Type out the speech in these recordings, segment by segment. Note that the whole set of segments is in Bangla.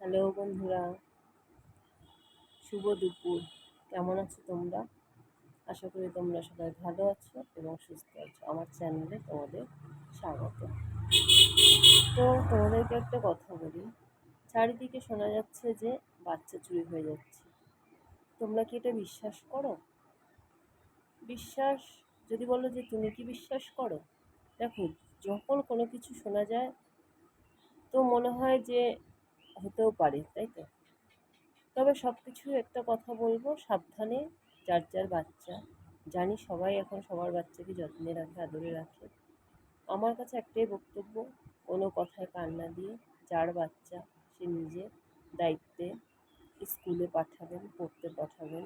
হ্যালো বন্ধুরা, শুভ দুপুর। কেমন আছো তোমরা? আশা করি তোমরা সবাই ভালো আছো এবং সুস্থ আছো। আমার চ্যানেলে তোমাদের স্বাগত। তো তোমাদেরকে একটা কথা বলি। চারিদিকে শোনা যাচ্ছে যে বাচ্চা চুরি হয়ে যাচ্ছে। তোমরা কি এটা বিশ্বাস করো? বিশ্বাস, যদি বলো যে তুমি কি বিশ্বাস করো? দেখো, যখন কোনো কিছু শোনা যায়, তো মনে হয় যে হতেও পারে, তাই তো? তবে সব কিছু একটা কথা বলব, সাবধানে, যার যার বাচ্চা। জানি সবাই এখন সবার বাচ্চাকে যত্নে রাখে, আদরে রাখে। আমার কাছে একটাই বক্তব্য, কোনো কথায় কান না দিয়ে যার বাচ্চা, সে নিজে দায়িত্বে স্কুলে পাঠাবেন, পড়তে পাঠাবেন,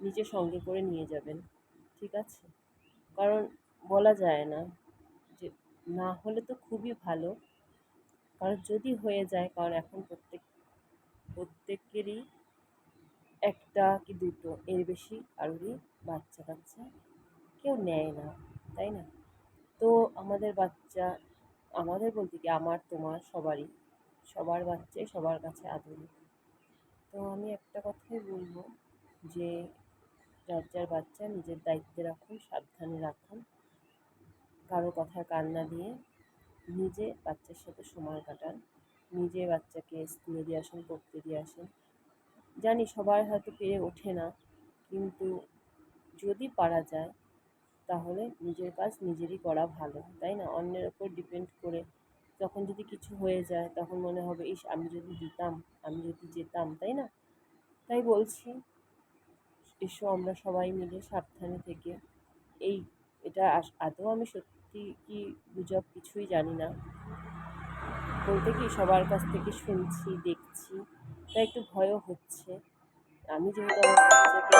নিজে সঙ্গে করে নিয়ে যাবেন, ঠিক আছে? কারণ বলা যায় না যে, না হলে তো খুবই ভালো। কারণ যদি হয়ে যায়, কারণ এখন প্রত্যেক, প্রত্যেকেরই একটা কি দুটো, এর বেশি কারোরই বাচ্চা কাচ্চা কেউ নেয় না, তাই না? তো আমাদের বাচ্চা, আমাদের বলতে কি, আমার, তোমার, সবারই, সবার বাচ্চাই সবার কাছে আদরি। তো আমি একটা কথাই বলব যে, যার যার বাচ্চা নিজের দায়িত্বে রাখুন, সাবধানে রাখুন, কারও কথায় কান না দিয়ে নিজে বাচ্চার সাথে সময় কাটান। নিজে বাচ্চাকে স্কুলে দিয়ে আসেন, পড়তে দিয়ে আসেন। জানি সবার হয়তো পেরে ওঠে না, কিন্তু যদি পারা যায়, তাহলে নিজের কাজ নিজেরই করা ভালো, তাই না? অন্যের ওপর ডিপেন্ড করে তখন যদি কিছু হয়ে যায়, তখন মনে হবে, ইস, আমি যদি দিতাম, আমি যদি যেতাম তাই না? তাই বলছি, এসো আমরা সবাই মিলে সাবধানে থেকে। এই, এটা আদৌ আমি সত্যি কি গুজব কিছুই জানি না। বলতে কি সবার কাছ থেকে শুনছি, দেখছি, তাই একটু ভয়ও হচ্ছে। আমি যেহেতু আমার বাচ্চাকে